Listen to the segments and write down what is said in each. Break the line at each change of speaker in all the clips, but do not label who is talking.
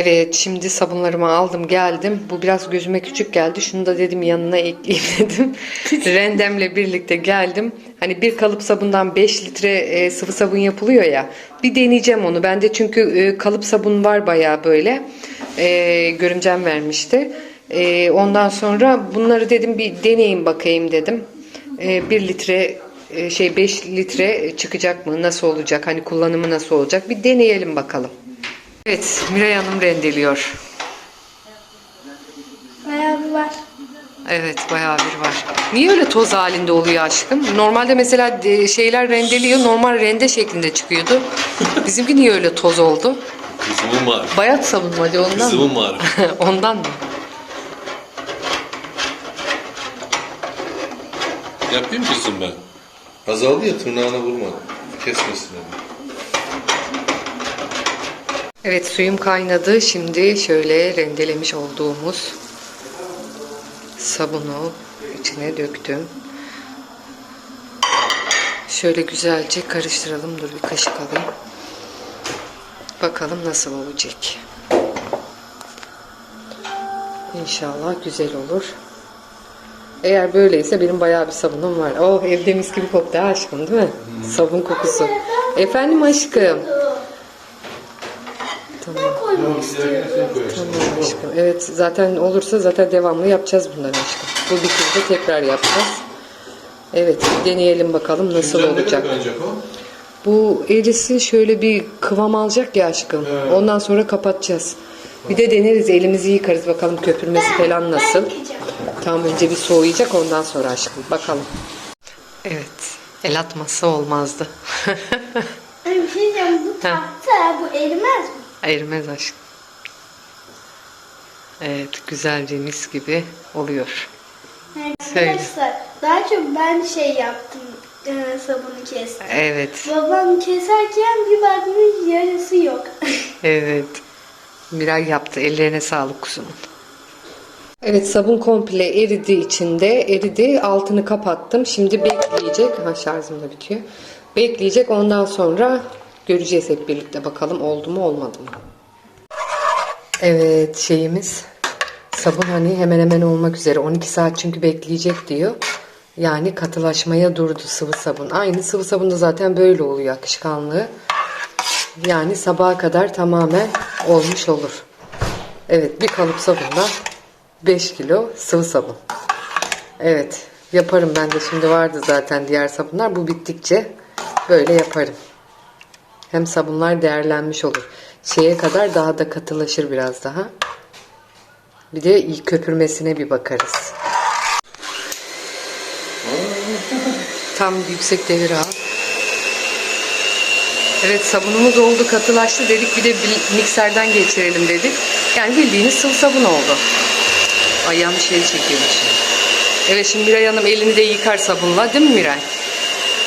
Evet şimdi sabunlarımı aldım geldim. Bu biraz gözüme küçük geldi. Şunu da dedim yanına ekleyeyim dedim. Rendemle birlikte geldim. Hani bir kalıp sabundan 5 litre e, sıvı sabun yapılıyor ya. Bir deneyeceğim onu. Bende çünkü e, kalıp sabun var bayağı böyle. E, görümcem vermişti. E, ondan sonra bunları dedim bir deneyeyim bakayım dedim. E, 1 litre e, şey 5 litre çıkacak mı? Nasıl olacak? Hani kullanımı nasıl olacak? Bir deneyelim bakalım. Evet, Miray Hanım rendeliyor.
Bayağı bir var.
Evet, bayağı bir var. Niye öyle toz halinde oluyor aşkım? Normalde mesela de- şeyler rendeliyor, normal rende şeklinde çıkıyordu. Bizimki niye öyle toz oldu?
Kızımın marifeti.
Bayat hadi ondan
Kızımın
mı?
marifeti.
ondan mı?
Yapayım kızım ben. Azaldı ya tırnağına vurma. Kesmesin onu.
Evet, suyum kaynadı. Şimdi şöyle rendelemiş olduğumuz sabunu içine döktüm. Şöyle güzelce karıştıralım. Dur bir kaşık alayım. Bakalım nasıl olacak. İnşallah güzel olur. Eğer böyleyse benim bayağı bir sabunum var. Oh evde mis gibi koktu aşkım değil mi? Sabun kokusu. Efendim aşkım. Tamam. Tamam aşkım. Evet zaten olursa zaten devamlı yapacağız bunları aşkım. Bu bitince tekrar yapacağız. Evet deneyelim bakalım nasıl
ne
olacak. Bu erisi şöyle bir kıvam alacak ya aşkım. Ondan sonra kapatacağız. Bir de deneriz elimizi yıkarız bakalım köpürmesi falan nasıl. Tam önce bir soğuyacak ondan sonra aşkım. Bakalım. Evet. El atması olmazdı.
Bir şey diyeceğim. Bu tahta bu erimez mi?
Erimez aşkım. Evet güzelce mis gibi oluyor. Söyle.
Arkadaşlar daha çok ben şey yaptım. E, sabunu kestim.
Evet.
Babam keserken bir baktım yarısı yok.
Evet. Miray yaptı. Ellerine sağlık kuzumun. Evet sabun komple eridi içinde. Eridi. Altını kapattım. Şimdi bekleyecek. Ha şarjım da bitiyor. Bekleyecek. Ondan sonra göreceğiz hep birlikte. Bakalım oldu mu olmadı mı? Evet şeyimiz sabun hani hemen hemen olmak üzere. 12 saat çünkü bekleyecek diyor. Yani katılaşmaya durdu sıvı sabun. Aynı sıvı sabun da zaten böyle oluyor akışkanlığı. Yani sabaha kadar tamamen olmuş olur. Evet bir kalıp sabunla 5 kilo sıvı sabun. Evet yaparım ben de şimdi vardı zaten diğer sabunlar. Bu bittikçe böyle yaparım. Hem sabunlar değerlenmiş olur. Şeye kadar daha da katılaşır biraz daha. Bir de köpürmesine bir bakarız. Tam yüksek devir al. Evet sabunumuz oldu katılaştı dedik bir de bir mikserden geçirelim dedik. Yani bildiğiniz sıvı sabun oldu. Ay yanlış yeri çekiyormuşum. Evet şimdi Miray Hanım elini de yıkar sabunla değil mi Miray?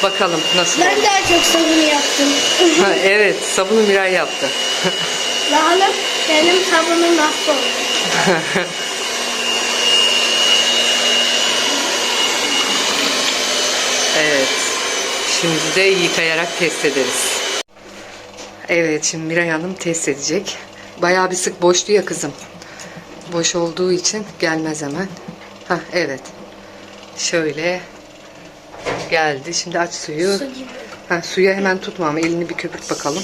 Bakalım nasıl
ben
oldu.
daha çok sabun yaptım.
Ha, evet sabunu Miray yaptı.
Bakalım benim sabunum nasıl oldu.
Evet. Şimdi de yıkayarak test ederiz. Evet şimdi Miray Hanım test edecek. Bayağı bir sık boştu ya kızım. Boş olduğu için gelmez hemen. Ha evet. Şöyle geldi. Şimdi aç suyu.
Su gibi.
Ha, suya hemen tutma ama elini bir köpürt bakalım.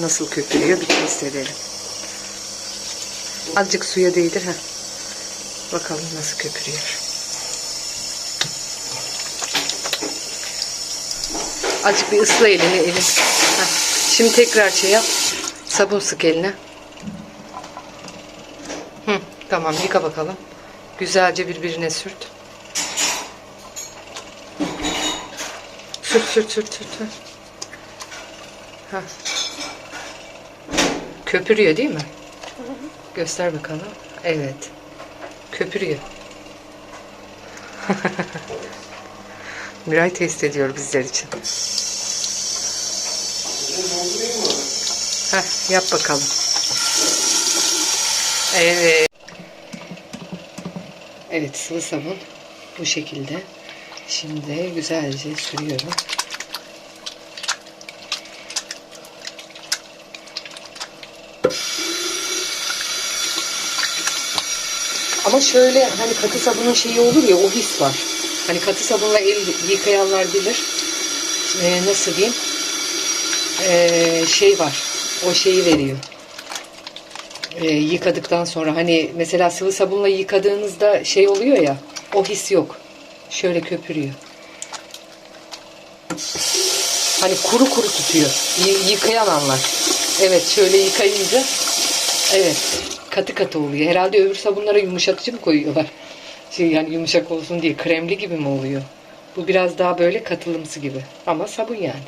Nasıl köpürüyor bir test edelim. Azıcık suya değdir. ha. Bakalım nasıl köpürüyor. Azıcık bir ısla elini elin. Heh. Şimdi tekrar şey yap. Sabun sık eline. Hı, tamam yıka bakalım. Güzelce birbirine sürt. Sürt sürt sürt sürt. sürt. Heh. Köpürüyor değil mi? Göster bakalım. Evet. Köpürüyor. Miray test ediyor bizler için. Heh, yap bakalım. Evet. Evet sıvı sabun bu şekilde. Şimdi güzelce sürüyorum. Ama şöyle hani katı sabunun şeyi olur ya o his var. Hani katı sabunla el yıkayanlar bilir. Ee, nasıl diyeyim? Ee, şey var. O şeyi veriyor. Ee, yıkadıktan sonra hani mesela sıvı sabunla yıkadığınızda şey oluyor ya o his yok. Şöyle köpürüyor. Hani kuru kuru tutuyor. Y- yıkayan. Evet şöyle yıkayınca evet katı katı oluyor. Herhalde öbür sabunlara yumuşatıcı mı koyuyorlar? Şey yani yumuşak olsun diye kremli gibi mi oluyor? Bu biraz daha böyle katılımsı gibi. Ama sabun yani.